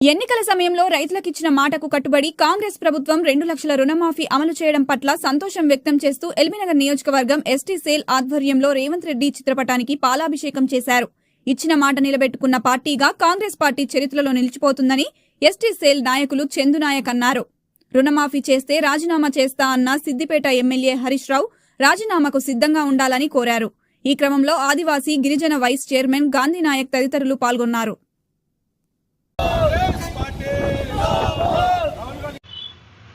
ఎన్నికల సమయంలో రైతులకు ఇచ్చిన మాటకు కట్టుబడి కాంగ్రెస్ ప్రభుత్వం రెండు లక్షల రుణమాఫీ అమలు చేయడం పట్ల సంతోషం వ్యక్తం చేస్తూ ఎల్బీనగర్ నియోజకవర్గం ఎస్టీ సేల్ ఆధ్వర్యంలో రేవంత్ రెడ్డి చిత్రపటానికి పాలాభిషేకం చేశారు. ఇచ్చిన మాట నిలబెట్టుకున్న పార్టీగా కాంగ్రెస్ పార్టీ చరిత్రలో నిలిచిపోతుందని ఎస్టీ సేల్ నాయకులు చందునాయక్ అన్నారు. రుణమాఫీ చేస్తే రాజీనామా చేస్తా అన్న సిద్దిపేట ఎమ్మెల్యే హరీష్ రావు రాజీనామాకు సిద్ధంగా ఉండాలని కోరారు. ఈ క్రమంలో ఆదివాసీ గిరిజన వైస్ చైర్మన్ గాంధీ నాయక్ తదితరులు పాల్గొన్నారు.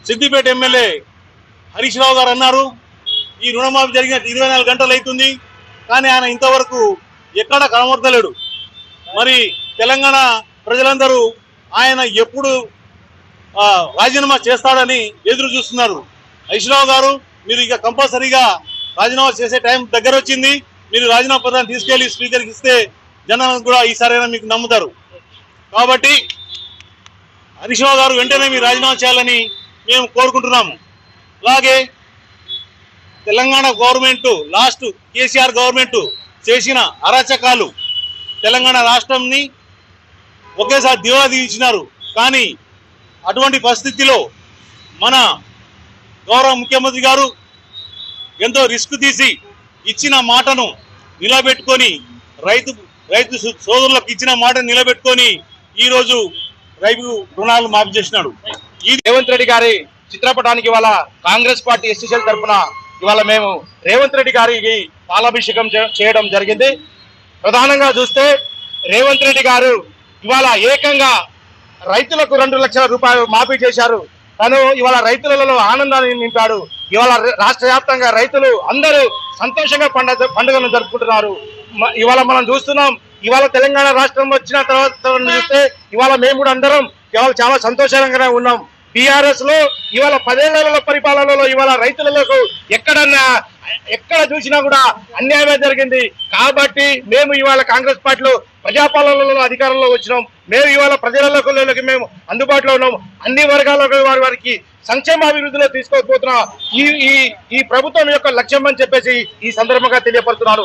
సిద్దిపేట ఎమ్మెల్యే హరీష్ రావు గారు అన్నారు ఈ రుణమాఫీ జరిగిన ఇరవై నాలుగు గంటలు అవుతుంది కానీ ఆయన ఇంతవరకు ఎక్కడ కనబడతలేడు. మరి తెలంగాణ ప్రజలందరూ ఆయన ఎప్పుడు రాజీనామా చేస్తాడని ఎదురు చూస్తున్నారు. హరీష్ రావు గారు మీరు ఇక కంపల్సరీగా రాజీనామా చేసే టైం దగ్గర వచ్చింది. మీరు రాజీనామా పత్రాన్ని తీసుకెళ్ళి స్పీకర్కి ఇస్తే జనాలను కూడా ఈసారైనా మీకు నమ్ముతారు. కాబట్టి హరీష్ రావు గారు వెంటనే మీరు రాజీనామా చేయాలని మేము కోరుకుంటున్నాము. అలాగే Telangana government last KCR government చేసిన అరాచకాలు తెలంగాణ రాష్ట్రంని ఒకేసారి దివాలా తీయించినారు కానీ అటువంటి పరిస్థితిలో మన గౌరవ ముఖ్యమంత్రి గారు ఎంతో రిస్క్ తీసి ఇచ్చిన మాటను నిలబెట్టుకొని రైతు రైతు సోదరులకు ఇచ్చిన మాటను నిలబెట్టుకొని ఈరోజు రైతు రుణాలు మాఫీ చేసినాడు. ఈ రేవంత్ రెడ్డి గారి చిత్రపటానికి ఇవాళ కాంగ్రెస్ పార్టీ ఎస్సీసీఎల్ తరఫున ఇవాళ మేము రేవంత్ రెడ్డి గారికి పాలాభిషేకం చేయడం జరిగింది. ప్రధానంగా చూస్తే రేవంత్ రెడ్డి గారు ఇవాళ ఏకంగా రైతులకు రెండు లక్షల రూపాయలు మాఫీ చేశారు. తను ఇవాళ రైతులలో ఆనందాన్ని నింపాడు. ఇవాళ రాష్ట్ర వ్యాప్తంగా రైతులు అందరూ సంతోషంగా పండుగ పండుగను జరుపుకుంటున్నారు. ఇవాళ మనం చూస్తున్నాం ఇవాళ తెలంగాణ రాష్ట్రం వచ్చిన తర్వాత చూస్తే ఇవాళ మేము కూడా అందరం ఇవాళ చాలా సంతోషకరంగా ఉన్నాం. బీఆర్ఎస్లో ఇవాళ పదేళ్ళ పరిపాలనలో ఇవాళ రైతులకు ఎక్కడన్నా ఎక్కడ చూసినా కూడా అన్యాయమే జరిగింది. కాబట్టి మేము ఇవాళ కాంగ్రెస్ పార్టీలో ప్రజాపాలనలో అధికారంలో వచ్చినాం. మేము ఇవాళ ప్రజలకు మేము అందుబాటులో ఉన్నాం. అన్ని వర్గాలకు వారి వారికి సంక్షేమ అభివృద్ధిలో తీసుకోకపోతున్నా ఈ ఈ ఈ ప్రభుత్వం యొక్క లక్ష్యం అని చెప్పేసి ఈ సందర్భంగా తెలియపడుతున్నారు